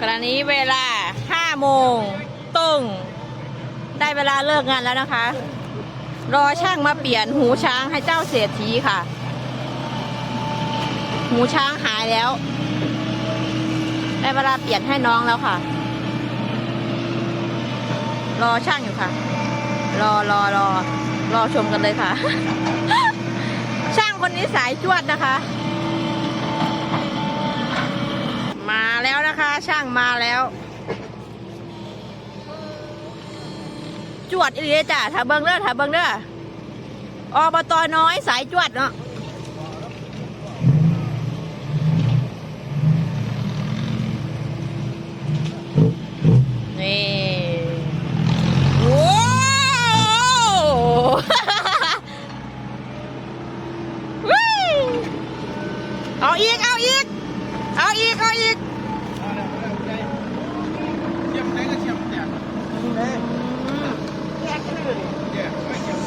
กรณีเวลาห้าโมงตรงได้เวลาเลิกงานแล้วนะคะ รอช่างมาเปลี่ยนหูช้างให้เจ้าเศรษฐีค่ะ หูช้างหายแล้ว ได้เวลาเปลี่ยนให้น้องแล้วค่ะ รอช่างอยู่ค่ะ รอรอรอรอชมกันเลยค่ะ ช่างคนนี้สายจวดนะคะ มาแล้วนะคะ ช่างมาแล้ว จวดอีเลยจ้ะถ้าเบิ้งเด้อถ้าเบิ้งเด้ออบตน้อยสายจวดเนาะนี่โอ้วิเอาอีก เอาอีก เอาอีก เอาอีก เชื่อมได้ก็เชื่อมแตกแยกเลยแยกไม่เชื่อม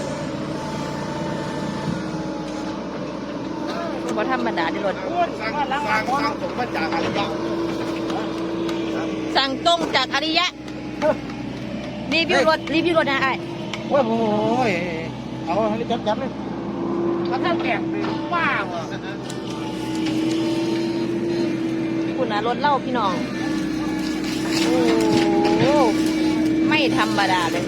บ่ธรรมดาเดิรถสร้างสร้างสร้างสมบัติจากอริยะสั่งตรงจากอริยะ รีวิวรถรีวิวรถนะไอ้ายโอ้โหเอาให้จับจับเลยถ้าท่านแตกเลยว้าวอะคุณนะรถเล่าพี่น้อง โอ้โหไม่ธรรมดาเลย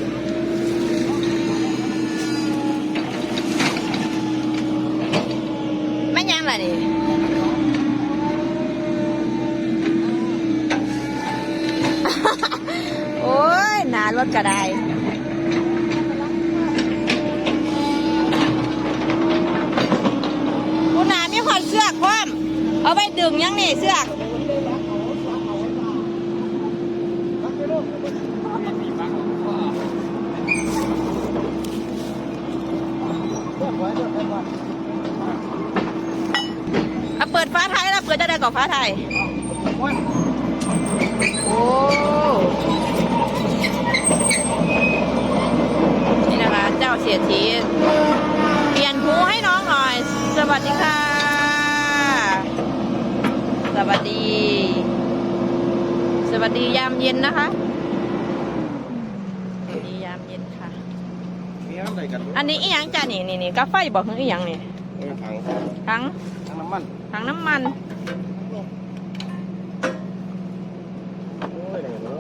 ถก็ได้คุณนามีขอดเสือกพร้อมเอาไปดึงยังนี่เสือกเอาเปิดฟ้าไทยแล้วเปิดจะได้ก่อนฟ้าไทย โอ้ นี่นะคะ เจ้าเสียทีเปลี่ยนหูให้น้องหน่อย สวัสดีค่ะ สวัสดี สวัสดียามเย็นนะคะสวัสดียามเย็นค่ะ มีอะไรกันอันนี้อีหยังจ้ะนี่นี่นี่กาไฟบอกคืออีหยังนี่ถังทั้งถังน้ำมันทั้งน้ำมันโอ้ยเดี๋ยว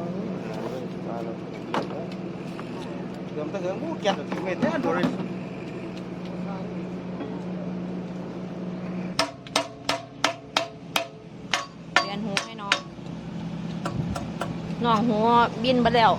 เดี๋ยวตะเกียงมูแกะถึงเม็ดแน่นเลย เปลี่ยนหูให้น้อง น้องหัวบินไปแล้ว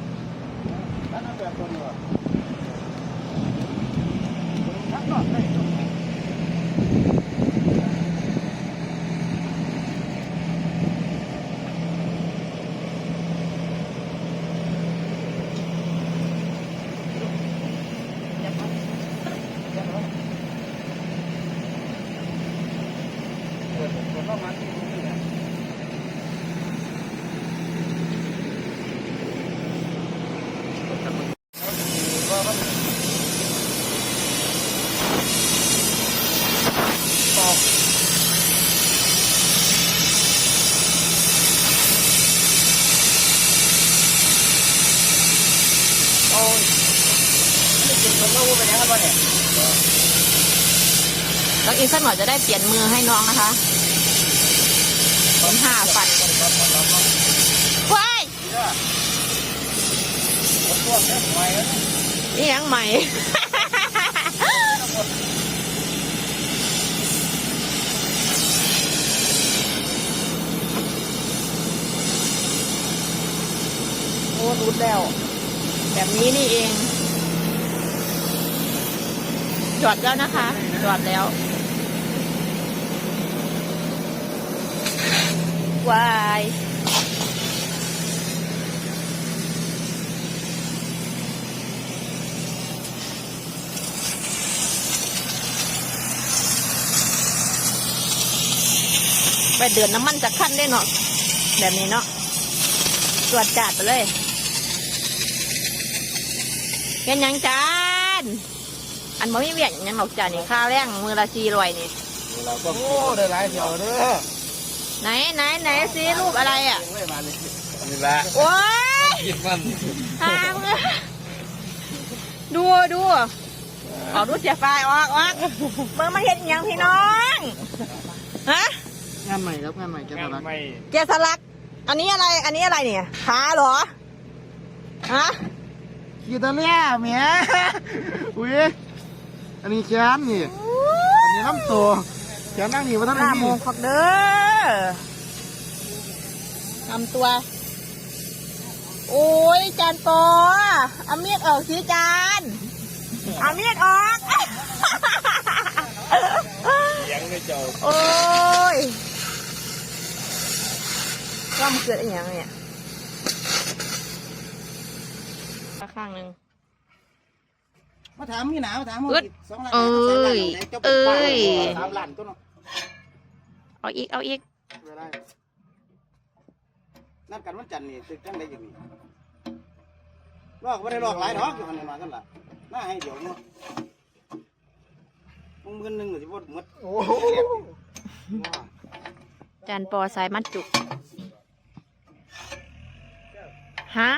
โอ้ยนี่กินคนเล่าไป แล้วครับเนี่ยแล้วอีกสักหน่อยจะได้เปลี่ยนมือให้น้องนะคะเป็นห้าฟันว้ายผมพวกนี้ทำไมอะนี่ยังใหม่โอ้รู้แล้ว แบบนี้นี่เอง จอดแล้วนะคะ จอดแล้ว วายไปเดือนน้ำมันจะขั้นได้เนาะแบบนี้เนาะตรวจจัดไปเลยเป็นยังจ้า อันบ่มีเวียนหยังหรอกจานนี่ข้าวแรงมือละสี่รอยนี่ เราก็โอ้ได้หลายเที่ยวเด้อไหนไหนไหนสิรูปอะไรอะอันนี้ละโอ้ยหยิบมันทางเลยดูดูออกดูเสียไฟออกออกเบิ่งมาเห็นยังพี่น้องฮะงานใหม่ครับงานใหม่แกสลักเกียร์สลัก อันนี้อะไรอันนี้อะไรเนี่ยขาเหรอฮะ กีตาร์เนี่ยเมียอุ้ย อันนี้แขนนี่ อันนี้ลำตัวแขนนั่งนี่มาทั้งห้านี้โมงคอกเด้อทำตัว โอ้ยจานปอเอามีดออกสิจานเอามีดออก ยังไม่เจ้าโอ้ยว่ามันเกิดอะไรอย่างเนี่ยข้างหนึ่ง มาถามมีหนามาถามอึดสองล้านเอ้ยจ้าเป็นบ้าเอ้ยสามล้านตัวเนาะเอาอีกเอาอีกเวลานัดกันวันจันทร์นี่ตึกจังได้อย่างนี้ลอกไม่ได้ลอกหลายดอกอยู่หันมากันล่ะน่าให้เดี๋ยวเนาะมึงเงินหนึ่งหรือสิบ่หมดโอ้โหจานปอสายมัดจุกฮะ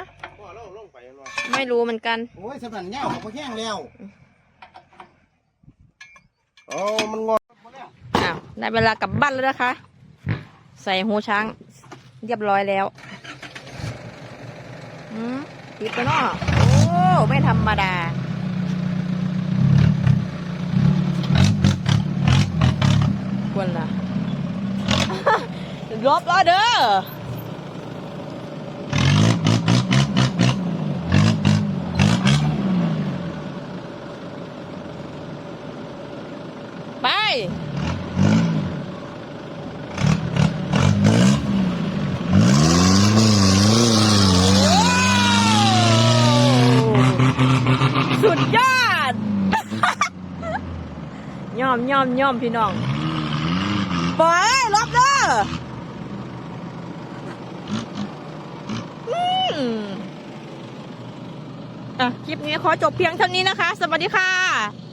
ไม่รู้เหมือนกัน โอ้ยสำนันเงาเขาพอแห้งแล้วโอ้มันงออ้าวได้เวลากลับบ้านแล้วนะคะ ใส่หูช้าง เรียบร้อยแล้วอืมติดไปเนาะโอ้ไม่ธรรมดาควรล่ะลบแล้วเด้อ สุดยอด ย่อมย่อมย่อมพี่น้องปล่อยรอบเด้ออะคลิปนี้ขอจบเพียงเท่านี้นะคะ สวัสดีค่ะ